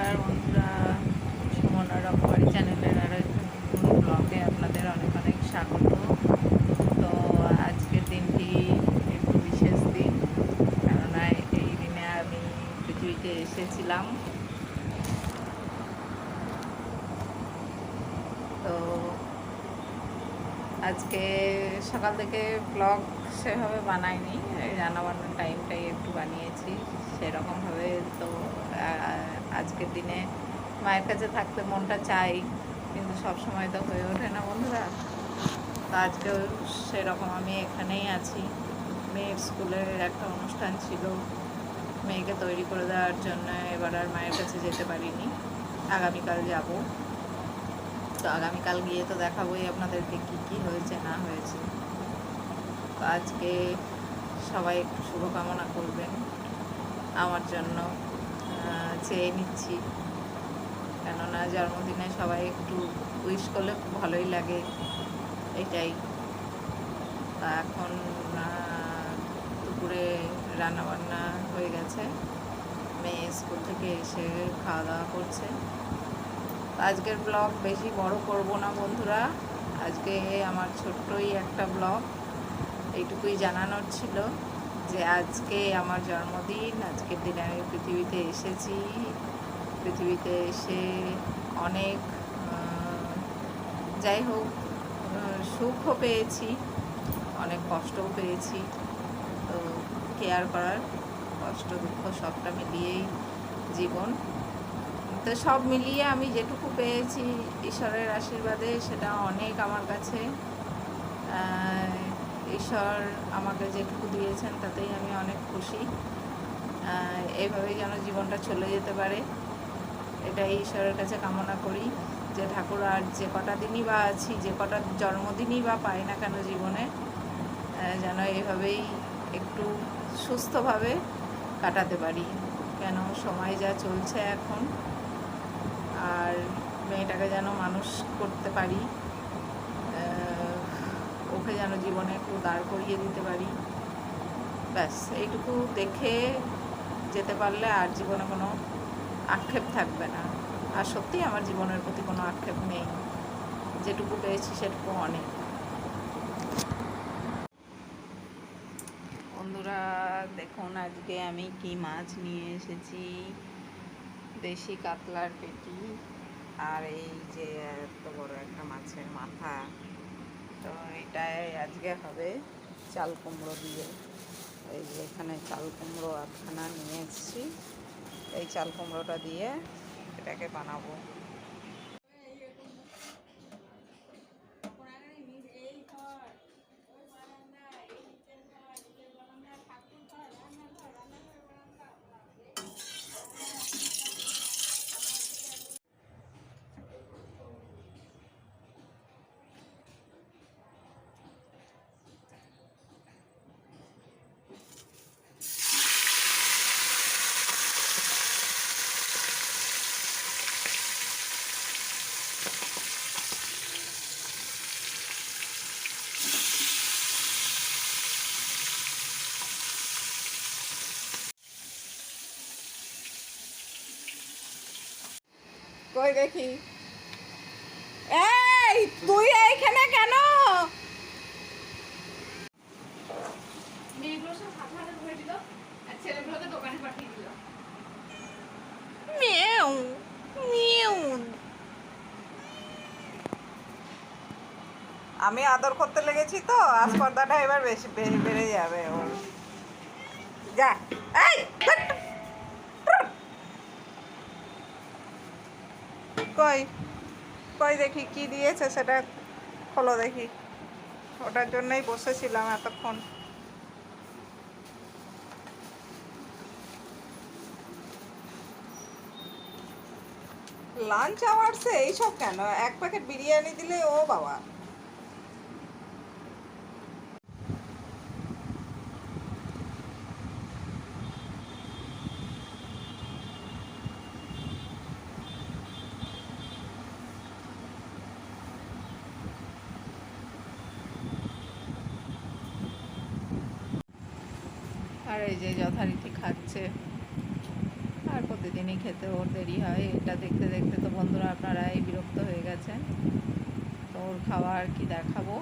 নমস্কার বন্ধুরা, সুমনা রকমারি চ্যানেলের আরও একটি ব্লগে আপনাদের অনেক অনেক স্বাগত। তো আজকের দিনটি একটু বিশেষ দিন, কেননা এই দিনে আমি পৃথিবীতে এসেছিলাম। তো আজকে সকাল থেকে ব্লগ সেভাবে বানাইনি রান্নাবান্নার টাইমটাই একটু বানিয়েছি, সেরকমভাবে তো আজকের দিনে মায়ের কাছে থাকতে মনটা চাই, কিন্তু সব সময় তো হয়ে ওঠে না বন্ধুরা। তো আজকেও সেরকম আমি এখানেই আছি। মেয়ের স্কুলের একটা অনুষ্ঠান ছিল মেয়েকে তৈরি করে দেওয়ার জন্য, এবার আর মায়ের কাছে যেতে পারিনি। আগামীকাল যাব। তো আগামীকাল গিয়ে তো দেখাবোই আপনাদেরকে কি কি হয়েছে, না হয়েছে। তো আজকে সবাই একটু শুভকামনা করবেন আমার জন্য। চেয়ে নিচ্ছি। কেননা জন্মদিনে সবাই একটু উইশ করলে খুব ভালোই লাগে। এটাই। তা এখন দুপুরে রান্নাবান্না হয়ে গেছে। মেয়ে স্কুল থেকে এসে খাওয়া দাওয়া করছে। আজকের ব্লগ বেশি বড় করব না বন্ধুরা। আজকে আমার ছোট্টই একটা ব্লগ এইটুকুই জানানোর ছিল। যে আজকে আমার জন্মদিন, আজকের দিনে আমি পৃথিবীতে এসেছি। পৃথিবীতে এসে অনেক যাই হোক সুখও পেয়েছি, অনেক কষ্টও পেয়েছি। তো কেয়ার করার কষ্ট, দুঃখ সবটা মিলিয়েই জীবন। তো সব মিলিয়ে আমি যেটুকু পেয়েছি, ঈশ্বরের আশীর্বাদে সেটা অনেক আমার কাছে। ঈশ্বর আমাকে যেটুকু দিয়েছেন, তাতেই আমি অনেক খুশি। এইভাবেই যেন জীবনটা চলে যেতে পারে। এটাই ঈশ্বরের কাছে কামনা করি যে ঠাকুর আর যে কটা দিনই বা আছি, যে কটা জন্মদিনই বা পাই না কেন জীবনে যেন এইভাবেই একটু সুস্থভাবে কাটাতে পারি। কেন সময় যা চলছে এখন, আর মেয়েটাকে যেন মানুষ করতে পারি। ওকে যেন জীবনে একটু দাঁড় করিয়ে দিতে পারি। ব্যাস, এইটুকু দেখে যেতে পারলে আর জীবনে কোনো আক্ষেপ থাকবে না। আর সত্যি আমার জীবনের প্রতি কোনো আক্ষেপ নেই। যেটুকু পেয়েছি সেটুকু অনেক। বন্ধুরা, দেখুন আজকে আমি কি মাছ নিয়ে এসেছি। দেশি কাতলার পেটি। আর এই যে এত বড় একটা মাছের মাথা। তো এটাই আজকে হবে চাল কুমড়ো দিয়ে। এই যে এখানে চাল কুমড়ো আধখানা নিয়ে এসেছি। এই চাল কুমড়োটা দিয়ে এটাকে বানাবো। কই দেখি? এই তুই এইখানে কেন? আমি আদর করতে লেগেছি তো আসপর্দাটা এবার বেশি বেড়ে যাবে ওর। যা এই কই? কই দেখি, কি দিয়েছে সেটা খোলো দেখি। ওটার জন্যই বসেছিলাম এতক্ষণ। লাঞ্চ আওয়ার্সে এইসব কেন? এক প্যাকেট বিরিয়ানি দিলে ও বাবা। আর এই যে যথারীতি খাচ্ছে। আর প্রতিদিনই খেতে ওর দেরি হয়। এটা দেখতে দেখতে তো বন্ধুরা আপনারাই বিরক্ত হয়ে গেছেন। তো ওর খাওয়া আর কি দেখাবো।